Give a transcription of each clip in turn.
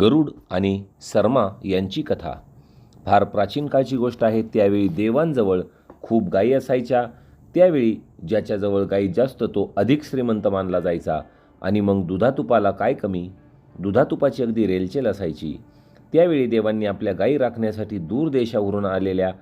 गरुड आणि सर्मा यांची कथा. फार प्राचीन काळची गोष्ट आहे त्यावेळी देवांजवळ खूप गायी असायच्या. त्यावेळी ज्याच्याजवळ गायी जास्त तो अधिक श्रीमंत मानला जायचा. आणि मग दुधातुपाला काय कमी? दुधातुपाची अगदी रेलचेल असायची. त्यावेळी देवांनी आपल्या गायी राखण्यासाठी दूर देशावरून आलेल्या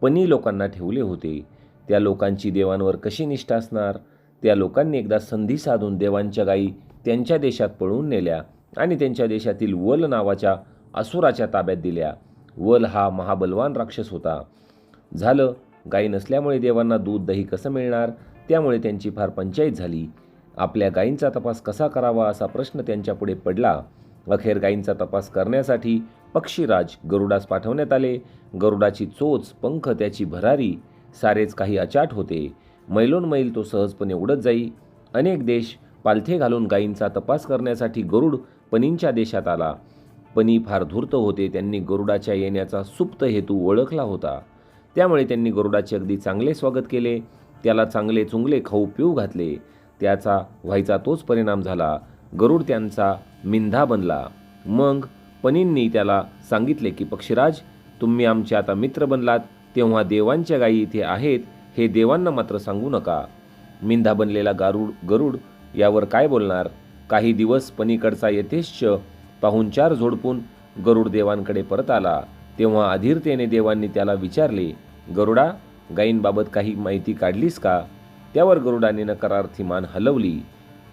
पनी लोकांना ठेवले होते. त्या लोकांची देवांवर कशी निष्ठा असणार? त्या लोकांनी एकदा संधी साधून देवांच्या गायी त्यांच्या देशात पळवून नेल्या. आणि त्यांच्या देशातील वल नावाच्या असुराच्या ताब्यात दिल्या. वल हा महाबलवान राक्षस होता. झालं गायी नसल्यामुळे देवांना दूध दही कसं मिळणार? त्यामुळे त्यांची फार पंचायत झाली. आपल्या गायींचा तपास कसा करावा असा प्रश्न त्यांच्यापुढे पडला. अखेर गायींचा तपास करण्यासाठी पक्षीराज गरुडास पाठवण्यात आले. गरुडाची चोच पंख त्याची भरारी सारेच काही अचाट होते. मैलोन मैल तो सहजपणे उडत जाई. अनेक देश पालथे घालून गायींचा तपास करण्यासाठी गरुड पनींच्या देशात आला. पनी फार धूर्त होते त्यांनी गरुडाच्या येण्याचा सुप्त हेतू ओळखला होता. त्यामुळे त्यांनी गरुडाचे अगदी चांगले स्वागत केले त्याला चांगले चुंगले खाऊ पिऊ घातले. त्याचा व्हायचा तोच परिणाम झाला. गरुड त्यांचा मिंधा बनला. मग पनींनी त्याला सांगितले की पक्षीराज तुम्ही आमचे आता मित्र बनलात. तेव्हा देवांच्या गायी इथे आहेत. हे देवांना मात्र सांगू नका. मिंधा बनलेला गारुड गरुड यावर काय बोलणार? काही दिवस पनीकडचा यथेश्च पाहुणचार झोडपून गरुड देवांकडे परत आला. तेव्हा अधीरतेने देवांनी त्याला विचारले गरुडा गायींबाबत काही माहिती काढलीस का? त्यावर गरुडाने नकारार्थी मान हलवली.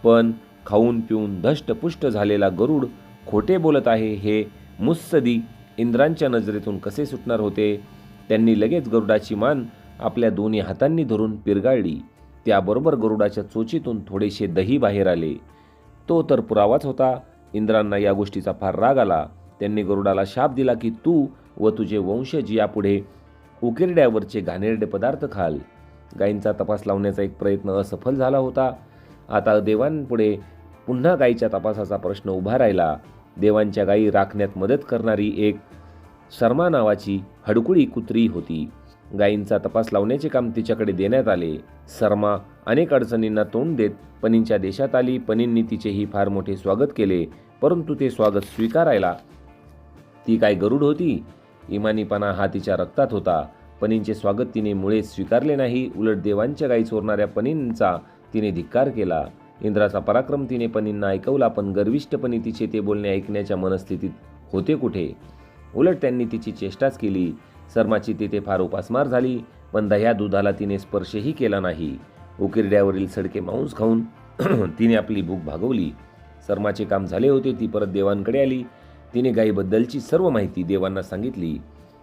पण खाऊन पिऊन धष्टपुष्ट झालेला गरुड खोटे बोलत आहे हे मुस्सदी इंद्रांच्या नजरेतून कसे सुटणार होते? त्यांनी लगेच गरुडाची मान आपल्या दोन्ही हातांनी धरून पिरगाळली. त्याबरोबर गरुडाच्या चोचीतून थोडेसे दही बाहेर आले. तो तर पुरावाच होता. इंद्रांना या गोष्टीचा फार राग आला. त्यांनी गरुडाला शाप दिला की तू व तुझे वंशज यापुढे उकिरड्यावरचे घाणेरडे पदार्थ खाल. गायींचा तपास लावण्याचा एक प्रयत्न असफल झाला होता. आता देवांपुढे पुन्हा गायीच्या तपासाचा प्रश्न उभा राहिला. देवांच्या गायी राखण्यात मदत करणारी एक शर्मा नावाची हडकुळी कुत्री होती. गायींचा तपास लावण्याचे काम तिच्याकडे देण्यात आले. शर्मा अनेक अडचणींना तोंड देत पनींच्या देशात आली. पनींनी तिचेही फार मोठे स्वागत केले परंतु ते स्वागत स्वीकारायला ती काय गरुड होती? इमानीपणा हा तिच्या रक्तात होता. पनींचे स्वागत तिने मुळे स्वीकारले नाही. उलट देवांच्या गायी चोरणाऱ्या पनींचा तिने धिक्कार केला. इंद्राचा पराक्रम तिने पनींना ऐकवला पण गर्विष्ठपणे तिचे ते बोलणे ऐकण्याच्या मनस्थितीत होते कुठे? उलट त्यांनी तिची चेष्टाच केली. सर्माची तिथे फार उपासमार झाली पण दह्या दुधाला तिने स्पर्शही केला नाही. उकिरड्यावरील सडके मांस खाऊन तिने आपली भूक भागवली. सर्माचे काम झाले होते ती परत देवांकडे आली. तिने गायीबद्दलची सर्व माहिती देवांना सांगितली.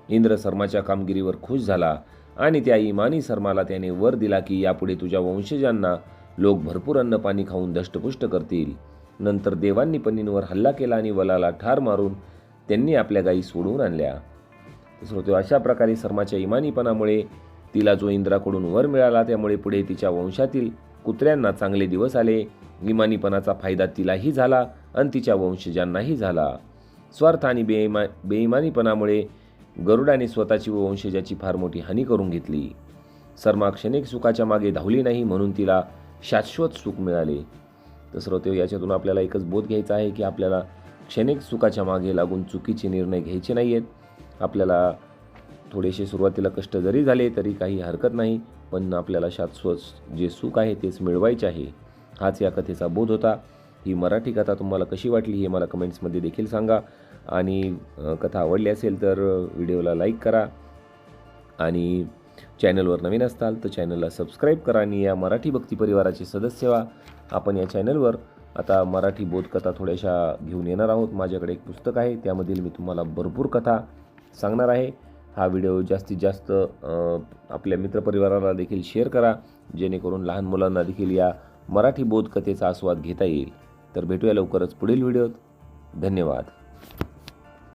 इंद्र शर्माच्या कामगिरीवर खुश झाला आणि त्या इमानी शर्माला त्याने वर दिला की यापुढे तुझ्या वंशजांना लोक भरपूर अन्न पाणी खाऊन दष्टपुष्ट करतील. नंतर देवांनी पनींवर हल्ला केला आणि वलाला ठार मारून त्यांनी आपल्या गायी सोडवून आणल्या. श्रोते अशा प्रकारे सर्माच्या इमानीपणामुळे तिला जो इंद्राकडून वर मिळाला त्यामुळे पुढे तिच्या वंशातील कुत्र्यांना चांगले दिवस आले. इमानीपणाचा फायदा तिलाही झाला आणि तिच्या वंशजांनाही झाला. स्वार्थ आणि बेइमा बेईमानीपणामुळे गरुडाने स्वतःची व वंशजाची फार मोठी हानी करून घेतली. सर्मा क्षणिक सुखाच्या मागे धावली नाही म्हणून तिला शाश्वत सुख मिळाले. तर श्रोते याच्यातून आपल्याला एकच बोध घ्यायचा आहे की आपल्याला क्षणिक सुखाच्या मागे लागून चुकीचे निर्णय घ्यायचे नाही आहेत आपल्याला थोडेसे सुरुवातीला कष्ट जरी झाले तरी काही हरकत नाही. पण आपल्याला शाश्वत जे सुख आहे तेच मिळवायचे आहे. हाच या कथेचा बोध होता. ही मराठी कथा तुम्हाला कशी वाटली हे मला कमेंट्समध्ये देखील सांगा. आणि कथा आवडली असेल तर व्हिडिओला लाईक करा. आणि चॅनलवर नवीन असताल तर चॅनलला सबस्क्राईब करा आणि या मराठी भक्ती परिवाराचे सदस्य व्हा. आपण या चॅनलवर आता मराठी बोधकथा थोड्याशा घेऊन येणार आहोत. माझ्याकडे एक पुस्तक आहे त्यामधील मी तुम्हाला भरपूर कथा सांगणार आहे. हा व्हिडिओ जास्तीत जास्त आपल्या मित्रपरिवाराला देखील शेअर करा. जेणेकरून लहान मुलांना देखील या मराठी बोधकथेचा आस्वाद घेता येईल. तर भेटूया लवकरच पुढील व्हिडिओत. धन्यवाद.